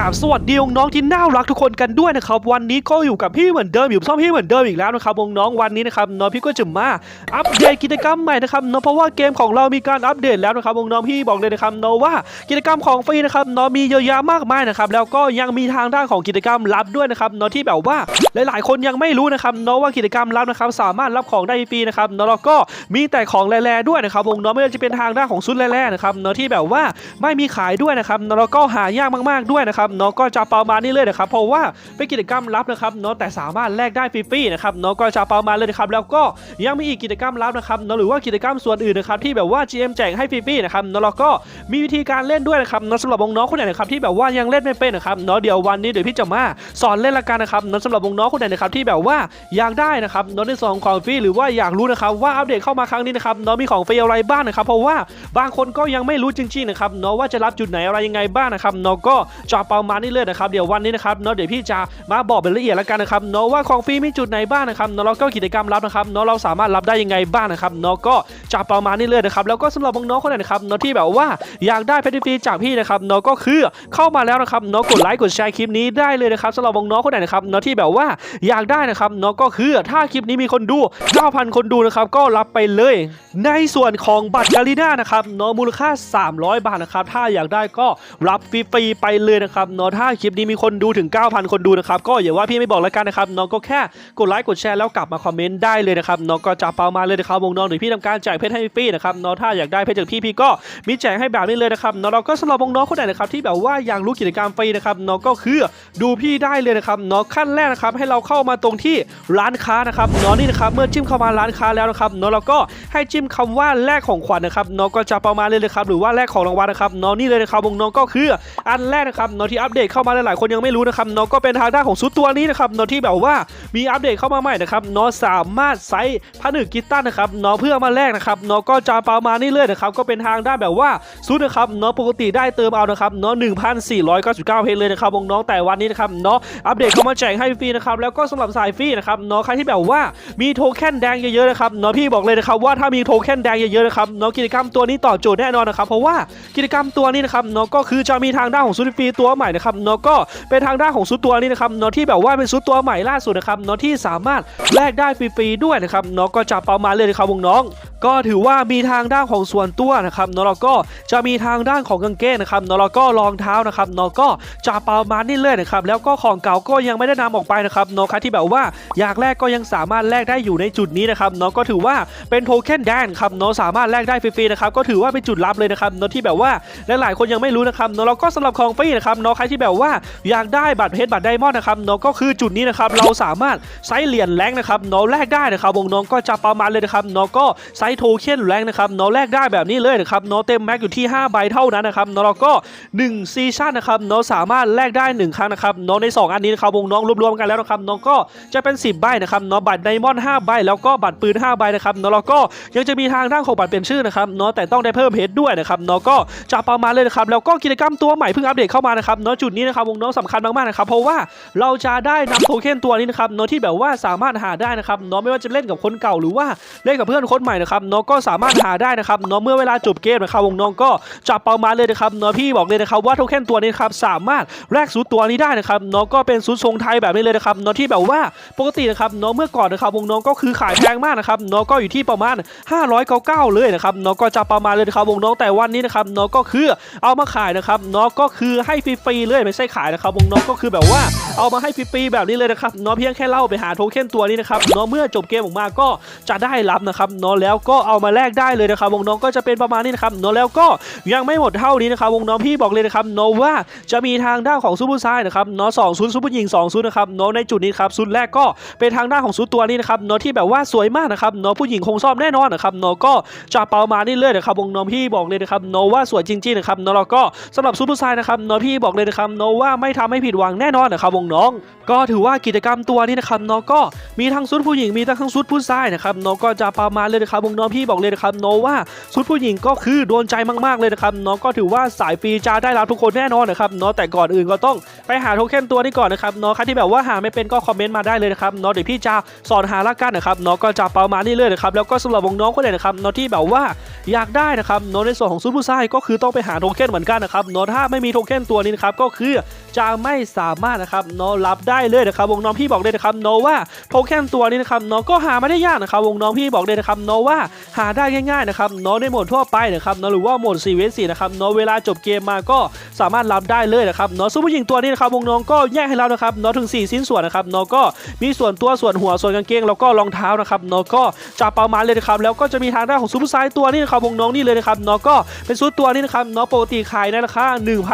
กราบสวัสดีน้องที่น่ารักทุกคนกันด้วยนะครับวันนี้ก็อยู่กับพี่เหมือนเดิมอยู่ซ่อมพี่เหมือนเดิมอีกแล้วนะครับน้องวันนี้นะครับน้องพี่ก็จะมาอัปเดตกิจกรรมใหม่นะครับเนาะเพราะว่าเกมของเรามีการอัปเดตแล้วนะครับน้องพี่บอกเลยนะครับเนาะว่ากิจกรรมของฟรีนะครับเนาะมีเยอะแยะมากมายนะครับแล้วก็ยังมีทางด้านของกิจกรรมลับด้วยนะครับเนาะที่แบบว่าหลายๆ คนยังไม่รู้นะครับเนาะว่ากิจกรรมลับนะครับสามารถรับของได้ฟรีนะครับเนาะแล้วก็มีแต่ของแร่ๆด้วยนะครับน้องไม่ว่าจะเป็นทางด้านของซุดแร่ๆนะครับเนาะที่แบบว่าไม่มีขายด้วยนะครับเนาะแล้วก็หายากมากๆด้วยนะครับเนาะก็จะประมาณนี้เลยนะครับเพราะว่าเป็นกิจกรรมลับนะครับเนาะแต่สามารถแลกได้ฟรีๆนะครับเนาะก็จะประมาณเลยนะครับแล้วก็ยังมีอีกกิจกรรมลับนะครับเนาะหรือว่ากิจกรรมส่วนอื่นนะครับที่แบบว่า GM แจกให้ฟรีๆนะครับเนาะแล้วก็มีวิธีการเล่นด้วยนะครับเนาะสำหรับน้องๆคนไหนนะครับที่แบบว่ายังเล่นไม่เป็นนะครับเนาะเดี๋ยววันนี้เดี๋ยวพี่จะมาสอนเล่นละกันนะครับเนาะสำหรับน้องๆคนไหนนะครับที่แบบว่าอยากได้นะครับเนาะในส่วนของของฟรีหรือว่าอยากรู้นะครับว่าอัปเดตเข้ามาครั้งนี้นะครับเนาะมีของฟรีอะไรบ้างนะครับเพราะว่าบางคนก็ยังไม่รู้จริงๆนะครับเนาะว่าจะรับจุดไหนอะไรยังไงบ้างนะครับเนาะก็จะประมาณนี้เลยนะครับเดี๋ยววันนี้นะครับเนาะเดี๋ยวพี่จะมาบอกเป็นละเอียดแล้วกันนะครับเนาะว่าของฟรีมีจุดไหนบ้างนะครับเนาะแล้วก็กิจกรรมรับนะครับเนาะเราสามารถรับได้ยังไงบ้างนะครับเนาะก็จะประมาณนี้เลยนะครับแล้วก็สำหรับน้องๆคนไหนนะครับเนาะที่แบบว่าอยากได้เพชรฟรีจากพี่นะครับเนาะก็คือเข้ามาแล้วนะครับเนาะกดไลค์กดแชร์คลิปนี้ได้เลยนะครับสำหรับน้องๆคนไหนนะครับเนาะที่แบบว่าอยากได้นะครับเนาะก็คือถ้าคลิปนี้มีคนดู 9,000 คนดูนะครับก็รับไปเลย ในส่วนของบัตรกาลิน่านะครับเนาะมูลค่า 300 บาทนะครับถ้าอยากได้ก็รับฟรีๆไปเลยนะครับเนาะถ้าคลิปนี้มีคนดูถึง 9,000 คนดูนะครับก็อย่าว่าพี่ไม่บอกแล้วกันนะครับเนาะก็แค่กดไลค์กดแชร์แล้วกลับมาคอมเมนต์ได้เลยนะครับเนาะก็จะเปามาเลยนะครับวงน้องหรือพี่ทำการแจกเพชรให้ฟรีนะครับเนาะถ้าอยากได้เพชรจากพี่พี่ก็มีแจกให้แบบนี้เลยนะครับเนาะเราก็สำหรับวงน้องคนไหนนะครับที่แบบว่าอยากรู้กิจกรรมฟรีนะครับเนาะก็คือดูพี่ได้เลยนะครับเนาะขั้นแรกนะครับให้เราเข้ามาตรงที่ร้านค้านะครับเนาะนี่นะครับเมื่อจิ้มเข้ามาร้านค้าแล้วนะครับเนาะเราก็ให้จิ้มคำว่าแลกของขวัญนะครับเนาะก็จะประมาณเลยเลยครับหรือว่าแลกของรางวัลนะครับเนาะนี่เลยนะครับวงน้องก็คืออันแรกนะครับเนาะที่อัปเดตเข้ามาหลายๆคนยังไม่รู้นะครับเนาะก็เป็นทางด้านของซุดตัวนี้นะครับเนาะที่แบบว่ามีอัปเดตเข้ามาใหม่นะครับเนาะสามารถใช้ผนึกกีตาร์นะครับเนาะเพื่อมาแลกนะครับเนาะก็จะประมาณนี้เลยนะครับก็เป็นทางด้านแบบว่าซุดนะครับเนาะปกติได้เติมเอานะครับเนาะ1,499เพชรเลยนะครับวงน้องแต่วันนี้นะครับเนาะอัปเดตเข้ามาแจกให้ฟรีนะครับแล้วก็สำหรับสายฟรีนะครับเนาะใครที่แบบว่ามีโทเค็นแดงเยอะๆนะครับเนาะพี่บอกเลยนะครับว่าถ้ามีโทเค็นแดงเยอะๆนะครับเนาะกิจกรรมตัวนี้ตอบโจทย์แน่นอนนะครับเพราะว่ากิจกรรมตัวนี้นะครับเนาะก็คือจะมีทางด้านของซุดฟรีตัวใหม่นะครับเนาะก็เป็นทางด้านของซุดตัวนี้นะครับเนาะที่แบบว่าเป็นซุดตัวใหม่ล่าสุดนะครับเนาะที่สามารถแลกได้ฟรีๆด้วยนะครับเนาะก็จะประมาณเลยนะครับวงน้อง ก็ถือว่ามีทางด้านของส่วนตัวนะครับเนาะแล้วก็จะมีทางด้านของกางเกงนะครับเนาะแล้วก็รองเท้านะครับเนาะก็จะประมาณนี้เลยนะครับแล้วก็ของเก่าก็ยังไม่ได้นำออกไปนะครับเนาะใครที่แบบว่าอยากแลกก็ยังสามารถแลกได้อยู่ในจุดนี้นะครับเนาะก็ถือว่าเป็นโทเค็นแดนครับเนาะสามารถแลกได้ฟรีๆนะครับก็ถือว่าเป็นจุดลับเลยนะครับเนาะที่แบบว่าหลายๆคนยังไม่รู้นะครับเนาะแล้วก็สำหรับของฟรีนะครับเนาะครที่แบบว่าอยากได้บัตรเพชรบัตรไดมอนด์นะครับเนาะก็คือจุดนี้นะครับเราสามารถใช้เหรียญแรงนะครับเนาะแลกได้นะครับวงน้องก็จะประมาณเลยนะครับเนาะก็ใช้โทเค็นแรงนะครับเนาะแลกได้แบบนี้เลยนะครับเนาะเต็มแม็กอยู่ที่ 5 ใบเท่านั้นนะครับนาะแล้วก็1ซีชั่นนะครับเนาะสามารถแลกได้ 1 ครั้งนะครับเนาะใน 2 อันนี้นะครับวงน้องรวมๆกันแล้วนะครับเนาะก็จะเป็น 10 ใบนะครับเนาะบัตรไดมอนด์5ใบแล้วก็บัตรปืน 5 ใบนะครับนาะแล้วก็ยังจะมีทางด้านของบัตรเปลี่ยนชื่อนะครับเนาะแต่ต้องได้เพิ่มเพชรด้วยนะครับเนาะก็จะประมาณเลยนะครับแล้วก็กิจกรรมตัวใหม่เพิ่งอัปเดตเข้ามานะครับนาะจุดนี้นะครับวงน้องสำคัญมากๆนะครับเพราะว่าเราจะได้นำโทเค็นตัวนี้นะครับเนาะที่แบบว่าสามารถหาได้นะครับเนาะไม่ว่าจะเล่นกับคนเก่าหรือว่าเล่นกับเพื่อนคนใหม่นะครับเนาะก็สามารถหาได้นะครับเนาะเมื่อเวลาจบเกมนะครับวงน้องก็จะประมาณเลยนะครับเนาะพี่บอกเลยนะครับว่าโทเค็นตัวนี้นะครับสามารถแลกซูตตัวนี้ได้นะครับเนาะก็เป็นซูตทรงไทยแบบนี้เลยนะครับเนาะที่แบบว่าปกตินะครับเนาะเมื่อก่อนนะครับวงน้องก็คือขายแพงมากนะครับเนาะก็อยู่ที่ประมาณ 599 เลยนะครับเนาะก็จะประมาณเลยนะครับวงน้องแต่วันนี้นะครับเนาะก็คือเอามาขายนะครับเนาะก็คือให้ฟรีๆเลยไม่ใช่ขายนะครับวงน้องก็คือแบบว่าเอามาให้ฟรีๆแบบนี้เลยนะครับเนาะเพียงแค่เล่าไปหาโทเค็นตัวนี้นะครับเนาะเมื่อจบเกมออกมาก็จะได้รับนะครับเนาะแล้วก็เอามาแลกได้เลยนะครับวงน้องก็จะเป็นประมาณนี้นะครับเนาะแล้วก็ยังไม่หมดเท่านี้นะครับวงน้องพี่บอกเลยนะครับเนาะว่าจะมีทางด้านของซูเปอร์ไซด์นะครับเนาะสองซุนซูเปอร์หญิงสองซุนนะครับเนาะในจุดนี้ครับซุนแรกก็เป็นทางด้านของซุนตัวนี้นะครับเนาะที่แบบว่าสวยมากนะครับเนาะผู้หญิงคงชอบแน่นอนนะครับเนาะก็จะเประมานี้เลยนะครับวงน้องพี่บอกเลยนะครับนาะว่าสวยจริงๆนะครับนาะแล้วก็สำหรับซูเปอร์ไซด์นะครับนาะพี่บอกเลยนะครับเนาะว่าไม่ทำให้ผิดหวังแน่นอนนะครับวงน้อง ก็ถือว่ากิจกรรมตัวนี้นะครับน้อก็มีทั้งชุดผู้หญิงมีทั้งชุดผู้ชายนะครับน้อก็จะประมาณเลยนะครับน้องพี่บอกเลยนะครับน้อว่าชุดผู้หญิงก็คือโดนใจมากๆเลยนะครับน้อก็ถือว่าสายฟรีจะได้รับทุกคนแน่นอนนะครับน้อแต่ก่อนอื่นก็ต้องไปหาโทเค็นตัวนี้ก่อนนะครับน้อใครที่แบบว่าหาไม่เป็นก็คอมเมนต์มาได้เลยนะครับน้อเดี๋ยวพี่จะสอนหาละกันนะครับน้อก็จะประมาณนี้เลยนะครับแล้วก็สำหรับน้องๆคนไหนนะครับน้อที่แบบว่าอยากได้นะครับน้อในส่วนของชุดผู้ชายก็คือต้องไปหาโทเค็นเหมือนกันนะครับน้อถ้าไม่มีโทเค็นตัวนี้นะครับก็คือจะไม่สามารถนะครับน้อรับได้เลยนะครับวงน้องพี่บอกเลยนะครับนอว่าโทเค็นตัวนี้นะครับนอก็หาไม่ได้ยากนะครับวงน้องพี่บอกเลยนะครับนอว่าหาได้ง่ายๆนะครับน้อในโหมดทั่วไปนะครับน้อหรือว่าโหมด4 v 4นะครับน้อเวลาจบเกมมาก็สามารถรับได้เลยนะครับน้อซุปเปอร์หญิงตัวนี้นะครับวงน้องก็แยกให้แล้วนะครับน้อถึง 4 ชิ้นส่วนนะครับนอก็มีส่วนตัวส่วนหัวส่วนกางเกงแล้วก็รองเท้านะครับนอก็จะประมาณเลยนะครับแล้วก็จะมีทางด้านของซุปเปอร์ไซส์ตัวนี้นะครับวงน้องนี่เลยนะครับนอก็เป็นชุดตัวนี้นะครับนองปกติขายในราคา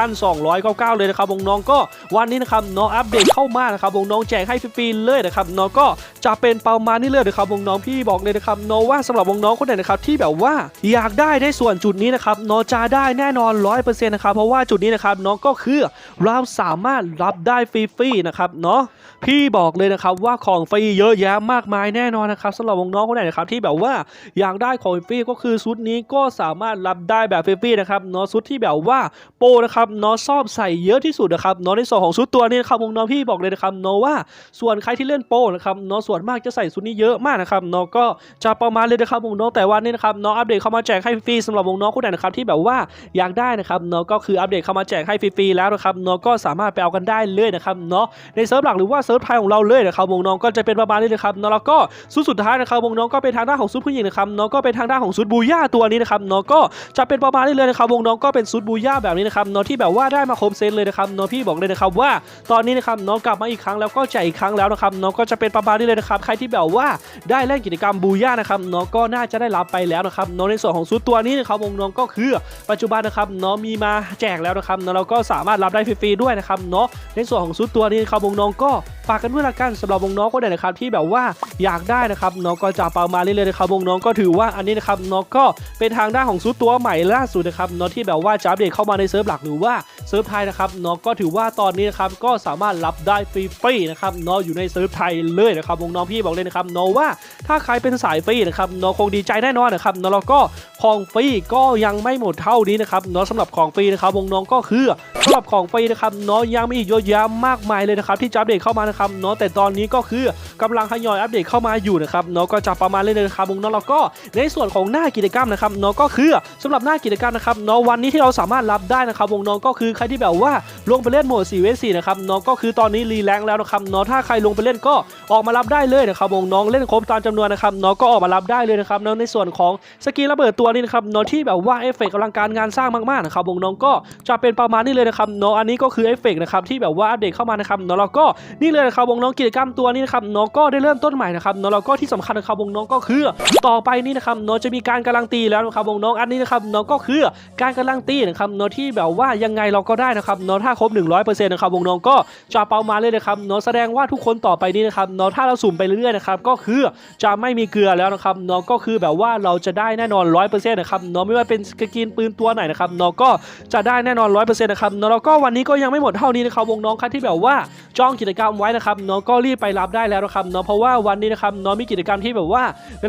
1,299เลยนะครับวงน้องก็วันนี้นะครับน้องอัปเดตเข้ามานะครับวงน้องแจกให้ฟรีๆเลยนะครับน้องก็จะเป็นประมาณนี้เลยนะครับวงน้องพี่บอกเลยนะครับน้องว่าสำหรับวงน้องคนไหนนะครับที่แบบว่าอยากได้ในส่วนจุดนี้นะครับน้องจะได้แน่นอน 100%นะครับเพราะว่าจุดนี้นะครับน้องก็คือเราสามารถรับได้ฟรีๆนะครับเนาะพี่บอกเลยนะครับว่าของฟรีเยอะแยะมากมายแน่นอนนะครับสำหรับน้องคนไหนนะครับที่แบบว่าอยากได้ของฟรีก็คือชุดนี้ก็สามารถรับได้แบบฟรีๆนะครับเนาะชุดที่แบบว่าโปนะครับเนาะชอบใส่เยอะที่สุดนะครับเนาะในส่วนของชุดตัวนี้นะครับวงน้องพี่บอกเลยนะครับเนาะว่าส่วนใครที่เล่นโปนะครับเนาะส่วนมากจะใส่ชุดนี้เยอะมากนะครับเนาะก็จะประมาณเลยนะครับวงน้องแต่วันนี้นะครับเนาะอัปเดตเข้ามาแจกให้ฟรีสำหรับวงน้องคนไหนนะครับที่แบบว่าอยากได้นะครับเนาะก็คืออัปเดตเข้ามาแจกให้ฟรีๆแล้วนะครับเนาะก็สามารถไปเอากันได้เลยนะครับเนาะในเซิร์ฟหลักหรือว่าเซิร์ฟไทยของเราเลยนะครับวงน้องก็จะเป็นประมาณนี้นะครับเนาะแล้วก็ชุดสุดท้ายนะครับวงน้องก็เป็นทางด้านของชุดผู้หญิงนะครับเนาะก็เป็นทางด้านของชุดบูย่าตัวนี้นะครับนาะก็จะเป็นประมาณนี้เลยนะครับวงน้องก็เป็นชุดบูย่าแบบนี้นะครับนาะที่แบบว่าได้มาครบเซเลยนะครับน้องพี่บอกเลยนะครับว่าตอนนี้นะครับน้องกลับมาอีกครั้งแล้วก็ใจอีกครั้งแล้วนะครับน้องก็จะเป็นประมาณนี้เลยนะครับใครที่แบบว่าได้เล่นกิจกรรมบูย่านะครับน้องก็น่าจะได้รับไปแล้วนะครับน้องในส่วนของชุดตัวนี้นะครับวงน้องก็คือปัจจุบันนะครับน้องมีมาแจกแล้วนะครับน้องเราก็สามารถรับได้ฟรีๆด้วยนะครับเนาะในส่วนของชุดตัวนี้นะครับวงน้องก็ ฝากกันด้วยละกันสำหรับวงน้องคนไหนนะครับที่แบบว่าอยากได้นะครับน้องก็จะประมาณนี้เลยนะครับวงน้องก็ถือว่าอันนี้นะครับน้องก็เป็นทางด้านของซูตตัวใหม่ล่าสุดนะครับน้องที่แบบว่าจะอัปเดตเข้ามาในเซิร์ฟหลักหรือว่าเซิร์ฟไทยนะครับน้องก็ถือว่าตอนนี้นะครับก็สามารถรับได้ฟรีๆนะครับน้องอยู่ในเซิร์ฟไทยเลยนะครับวงน้องพี่บอกเลยนะครับน้องว่าถ้าใครเป็นสายฟรีนะครับน้องคงดีใจแน่นอนนะครับน้องแล้วก็ของฟรีก็ยังไม่หมดเท่านี้นะครับน้องสำหรับของฟรีนะครับวงน้องก็คือสำหรับของฟรีนะครับเนาะยังมีอีกเยอะแยะมากมายเลยนะครับที่จะอัปเดตเข้ามานะครับเนาะแต่ตอนนี้ก็คือกำลังทยอยอัปเดตเข้ามาอยู่นะครับเนาะก็จะประมาณเลยนะครับวงเนาะแล้วก็ในส่วนของหน้ากิจกรรมนะครับเนาะก็คือสำหรับหน้ากิจกรรมนะครับเนาะวันนี้ที่เราสามารถรับได้นะครับวงเนาะก็คือใครที่แบบว่าลงไปเล่นโหมด4 v 4นะครับเนาะก็คือตอนนี้รีแรงแล้วนะครับเนาะถ้าใครลงไปเล่นก็ออกมารับได้เลยนะครับวงน้องเล่นครบตามจำนวนนะครับเนาะก็ออกมารับได้เลยนะครับเนาะในส่วนของสกิลระเบิดตัวนี้นะครับเนาะที่แบบว่าเอฟเฟกต์กำลังการงานสร้างมากๆนะครับวงน้องก็จะเป็นประมาณนี้เลยนะครับเนาะอันนี้ก็คือเอฟเฟกต์นะครับที่แบบว่าอัปเดตเข้ามานะครับเนาะแล้วก็นี่เลยนะครับวงน้องกิจกรรมตัวนี้นะครับเนาะก็ได้เริ่มต้นใหม่นะครับนาะแล้วก็ที่สำคัญนะครับวงน้องก็คือ ต่อไปนี่นะครับเนาะจะมีการการันตีแล้วนะครับวงน้องอันนี้นะครับเนาะก็คือการการันตีนะครับเนาะที่แบบว่ายังไงเราก็ได้นะครับเนาะถ้าครบ 100%นะครับวงน้องก็จะเป้ามาเลยนะครับเนาะแสดงว่าทุกคนต่อไปนี้นะครับเนาะถ้าเราสุ่มไปเรื่อยๆนะครับก็คือจะไม่มีเกลือแล้วนะครับเนาะก็คือแบบว่าเราจะได้แน่นอน 100%นะครับเนาะไม่ว่าเป็นสกินปืนตัวไหนนะครับเนาะก็จะได้แน่นอน 100%นะครับเนาะแล้วก็วันนี้ก็ยังไม่หมดเท่านี้นะครับวงน้องครับที่แบบว่าจองกิจกรรมไว้นะครับน้องก็รีบไปรับได้แล้วนะครับน้องเพราะว่าวันนี้นะครับน้องมีกิจกรรมที่แบบว่า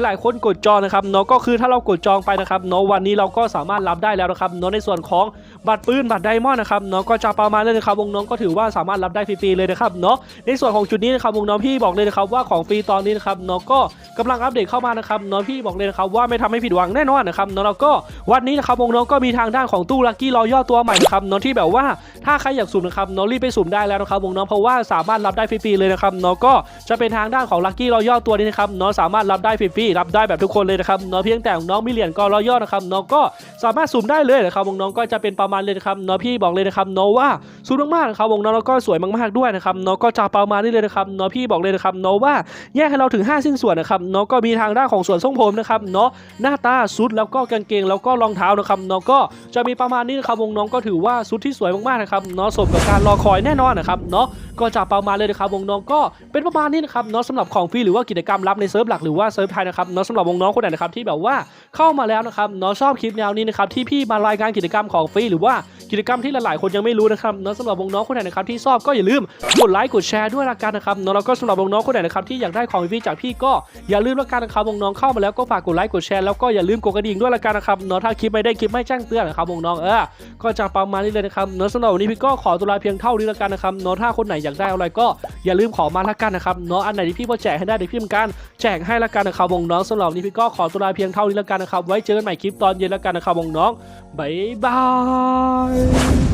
หลายคนกดจองนะครับน้องก็คือถ้าเรากดจองไปนะครับน้องวันนี้เราก็สามารถรับได้แล้วนะครับน้องในส่วนของ บัตรปืนบัตรไดมอนด์นะครับเนาะก็จะประมาณเลยนะครับวงน้องก็ถือว่าสามารถรับได้ฟรีๆเลยนะครับเนาะในส่วนของจุดนี้นะครับวงน้องพี่บอกเลยนะครับว่าของฟรีตอนนี้นะครับเนาะก็กำลังอัปเดตเข้ามานะครับเนาะพี่บอกเลยนะครับว่าไม่ทำให้ผิดหวังแน่นอนนะครับเนาะแล้วก็วันนี้นะครับวงน้องก็มีทางด้านของตู้ลัคกี้รอย่อตัวใหม่นะครับเนาะที่แบบว่าถ้าใครอยากสุ่มนะครับเนาะรีบไปสุ่มได้แล้วนะครับวงน้องเพราะว่าสามารถรับได้ฟรีๆเลยนะครับเนาะก็จะเป็นทางด้านของลัคกี้รอย่อตัวนี้นะครับเนาะสามารถรับได้ฟรีๆรับได้แบบทุกคนเลยนะครับเนาะเพียงแต่น้องมีเหรียญกอรอย่อนะครับเนาะก็สามารถสุ่มได้เลยนะครับวงน้องก็จะเป็นประมาณเลยนะครับเนาะพี่บอกเลยนะครับเนาะว่าสุ่มากๆนะครับวงน้องแล้วก็สวยมากๆด้วยนะครับเนาะก็จะประมาณนี้เลยนะครับเนาะพี่บอกเลยนะครับเนาะว่าแยกให้เราถึง 5 สิ้นส่วนนะครับเนาะก็มีทางด้านของส่วนทรงผมนะครับเนาะหน้าตาสุดแล้วก็กางเกงแล้วก็รองเท้านะครับเนาะก็จะมีประมาณนี้นะครับวงน้องก็ถือว่าชุดที่สวยมากๆนะครับเนาะสมกับการรอคอยแน่นอนนะครับเนาะก็จะประมาณเลยนะครับวงน้องก็เป็นประมาณนี้นะครับเนาะสำหรับของฟรีหรือว่ากิจกรรมลับในเซิร์ฟหลักหรือว่าเซิร์ฟไทยนะครับเนาะสำหรับวงน้องคนไหนนะครับที่แบบว่าเข้ามาแล้วนะครับเนาะชอบคลิปแนวนี้นะครับที่พี่มารายงานกิจกรรมของฟรีหรือว่ากิจกรรมที่หลายๆ คนยังไม่รู้นะครับเนาะสำหรับวงน้องคนไหนนะครับที่ชอบก็อย่าลืมกดไลค์กดแชร์ด้วยละกันนะครับเนาะแล้วก็สำหรับวงน้องคนไหนนะครับที่อยากได้ของฟรีจากพี่ก็อย่าลืมละกันนะครับวงน้องเข้ามาแล้วก็ฝากกดไลค์กดแชร์แล้วก็อย่าลืมกดกระดิ่งด้วยละกันนะครับเนาะถ้าคลิปไม่ได้คลิปไม่แจ้งเตือนนะครับวงน้องเออก็จะประมาณนี้เลยนะครับเนาะสำหรับวันนี้พี่ก็ขอตัวลาเพียงเท่านี้ละกันนะครับเนาะถ้าคนไหนอยากได้อะไรก็อย่าลืมขอมาละกันนะครับเนาะอันไหนที่พี่พอแจกให้ได้เดี๋ยวพี่ทำการแจกให้ละกันนะครับวงน้องสำหรับวันนี้พี่ก็ขอตัวลาเพียงเท่านี้ละกันนะครับไว้เจอกันใหม่คลิปตอนเย็นละกันนะครับวงน้องบ๊ายบาย bye.